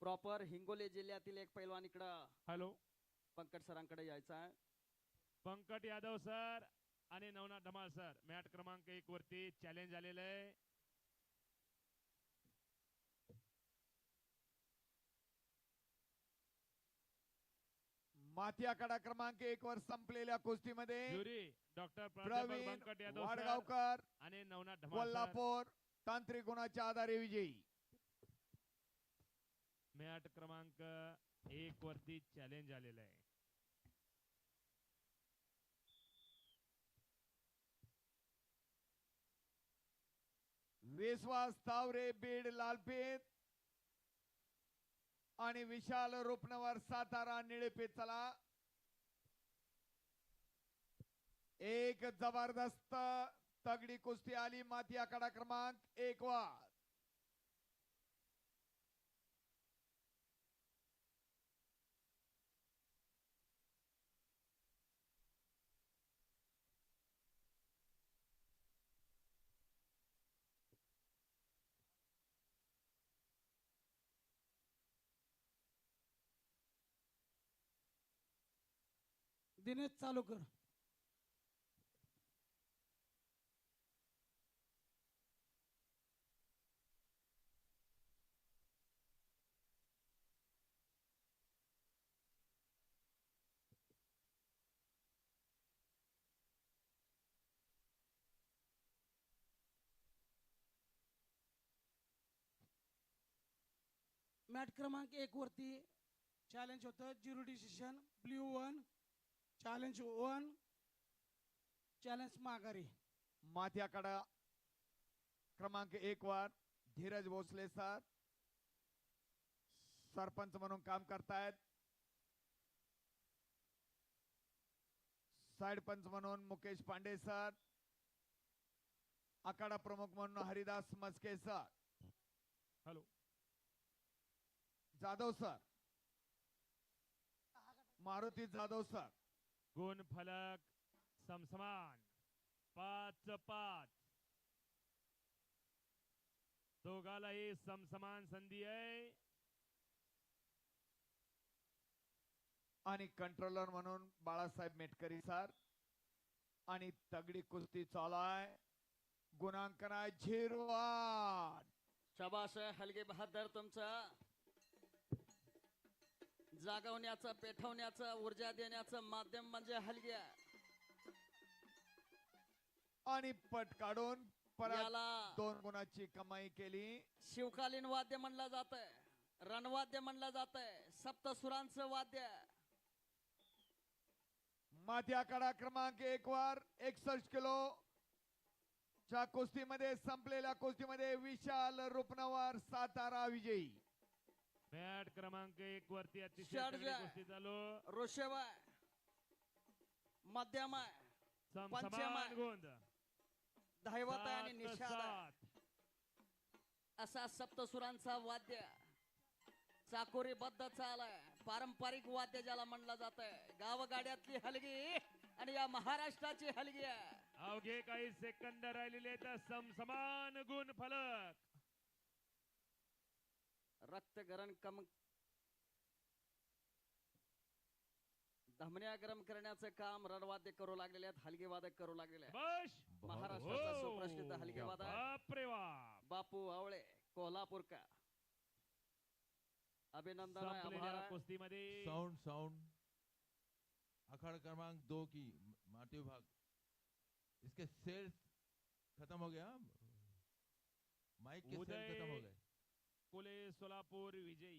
Proper Hingoli जिल्ह्यातील एक पैलवान इकडं. हॅलो पंकज सरांकडे यायचा आहे. पंकट यादव सर आणि नवनाथ धमाल सर. मॅट क्रमांक एक वरती चॅलेंज आलेलं आहे. माती आखाडा क्रमांक एक वर संपलेल्या कुस्तीमध्ये jury doctor Praveen Pankat Yadav sir Wadgaonkar आणि नवनाथ धमाल सर. कोल्हापूर तांत्रिक गुणाच्या आधारे विजयी. मॅट क्रमांक एक वरती चॅलेंज आलेलं आहे. विश्वास तावरे बीड लालपेत आणि विशाल रुपनवर सातारा निळेपेत चला. एक जबरदस्त तगडी कुस्ती आली माती आकडा क्रमांक एक वा दिनेश चालू कर. मॅट क्रमांक एक वरती चॅलेंज होतं. Zero decision blue one challenge one challenge माघारी. माथी आखाडा क्रमांक एक वर धीरज भोसले सर. सरपंच म्हणून काम करतायत. साइड पंच म्हणून मुकेश पांडे सर. आखाडा प्रमुख म्हणून Haridas Maske sir. Hello. Jadhav sir. Maruti Jadhav sir. गुण फलक समसमान पाच पाच दोघालाही समसमान संधी आहे. आणि कंट्रोलर म्हणून बाळासाहेब मेटकरी सर आणि तगडी कुस्ती चालू आहे. गुणांकन आहे. झिरो आठ. शबाश हलगे बहादर तुमचं. जागवण्याचं पेठवण्याचं ऊर्जा देण्याचं माध्यम म्हणजे हलगे आणि पट काढून परत याला दोन गुणाची कमाई केली. शिवकालीन वाद्य म्हणलं जात रणवाद्य म्हणलं जात सप्तसुरांचं वाद्य. माथी आखाडा क्रमांक एक वर एकसष्ट किलो. च्या कुस्तीमध्ये संपलेल्या कुस्तीमध्ये विशाल रुपनवर सातारा विजयी. मॅट क्रमांक एक वरती अतिशय चालू. ऋषभ आहे. मध्यम आहे. पंचम समसमान आहे. गोंद. दैवत आणि निषाद असा सप्तसुरांचा वाद्य. चाकोरीबद्ध चाल आहे पारंपरिक वाद्य ज्याला म्हणलं जात आहे गावगाड्यातली हलगी आणि या महाराष्ट्राची हलगी आहे. अवघे काही सेकंद राहिलेले आहेत. समसमान गुण फलक. रक्त गरण कम धमन्या गरम करण्याचं काम रणवाद्य करू लागलेले आहेत हलगी वादक करू लागलेले आहेत. महाराष्ट्राचा हो. सुप्रसिद्ध हलगी वादक. बापरे बाप बापू आवळे कोल्हापूर का अभिनंदन. कुस्तीमध्ये. साउंड साउंड अखाड़ा क्रमांक दो की माटी विभाग. इसके सेल्स खत्म हो गया माइक के सेल खत्म हो गए। कोले सोलापूर विजयी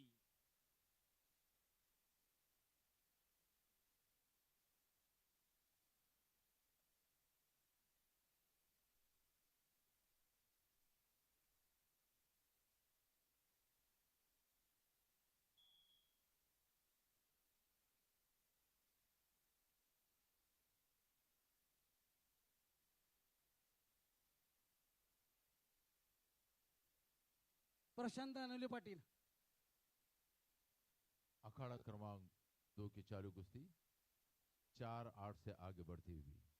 प्रशांत अनोले पाटील. अखाड़ा क्रमांक दो की चालू कुश्ती चार आठ से आगे बढ़ती हुई.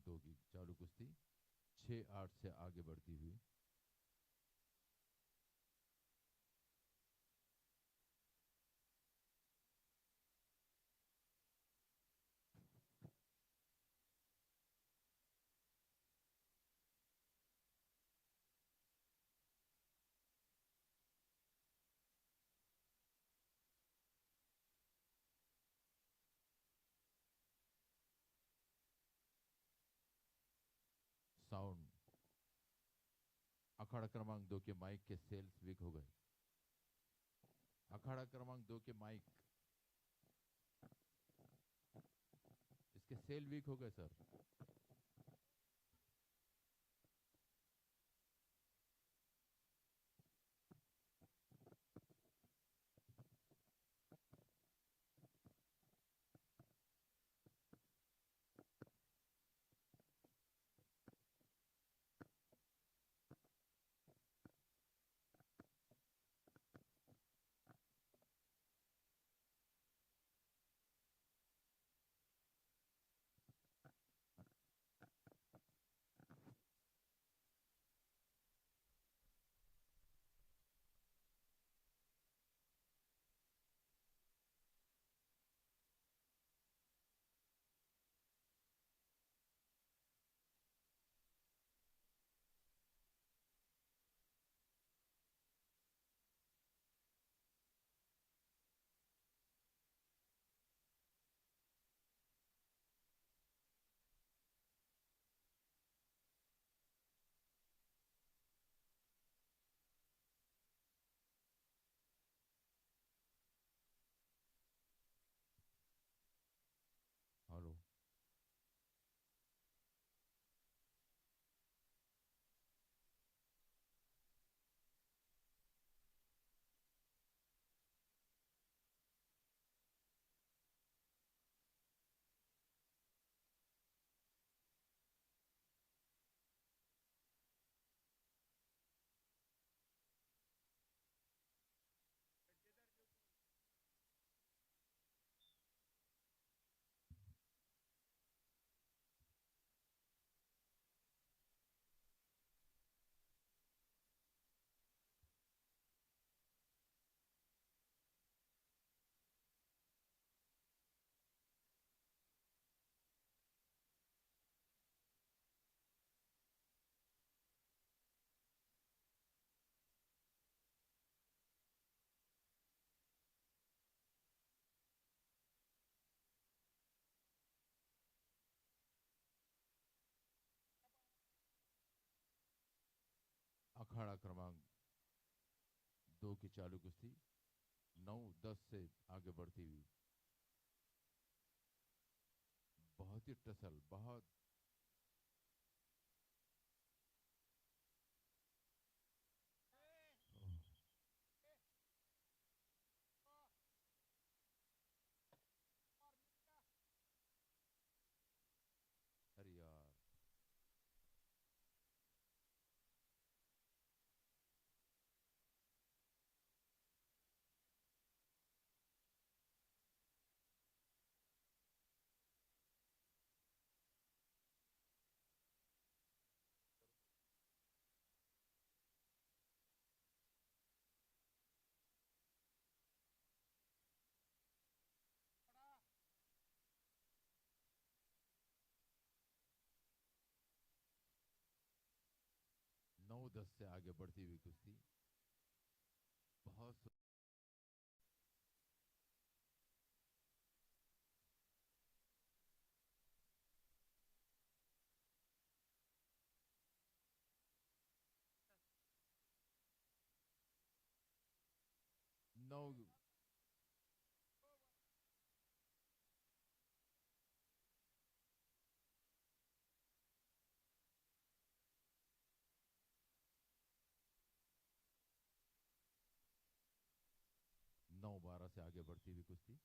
सांगतो दो की चालू कुश्ती छः आठ से आगे बढ़ती हुई। अखाड़ा क्रमांक दो के माइक के सेल्स वीक हो गए। अखाड़ा क्रमांक दो के माइक। इसके सेल वीक हो गए, सर। अखाड़ा क्रमांक दो की चालू कुश्ती नौ, दस से आगे बढ़ती हुई। बहुत ही टसल, बहुत दस से आगे बढ़ती हुई कुश्ती। बहुत नौ से आगे बढ़ती हुई कुश्ती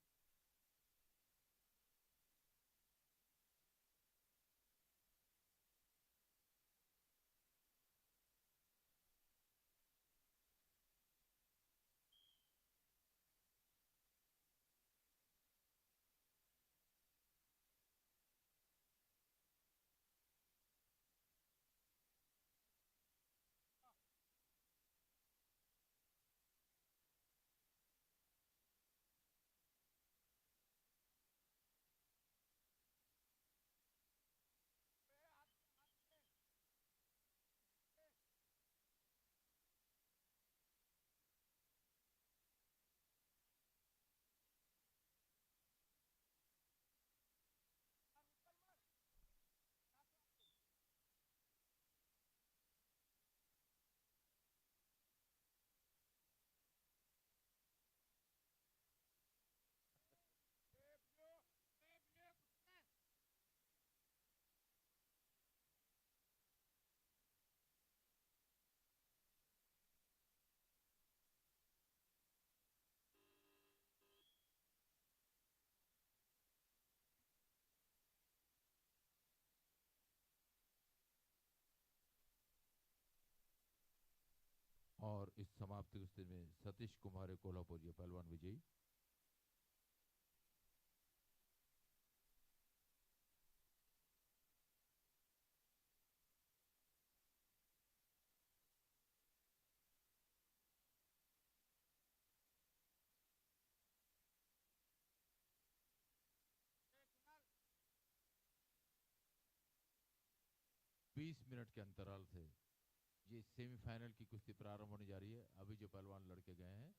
और इस समाप्ति कुश्ती में सतीश कुमार कोल्हापुर ये पहलवान विजयी। बीस मिनट के अंतराल से ये सेमीफाइनल की कुश्ती प्रारंभ होने जा रही है। अभी जो पहलवान लड़के गए हैं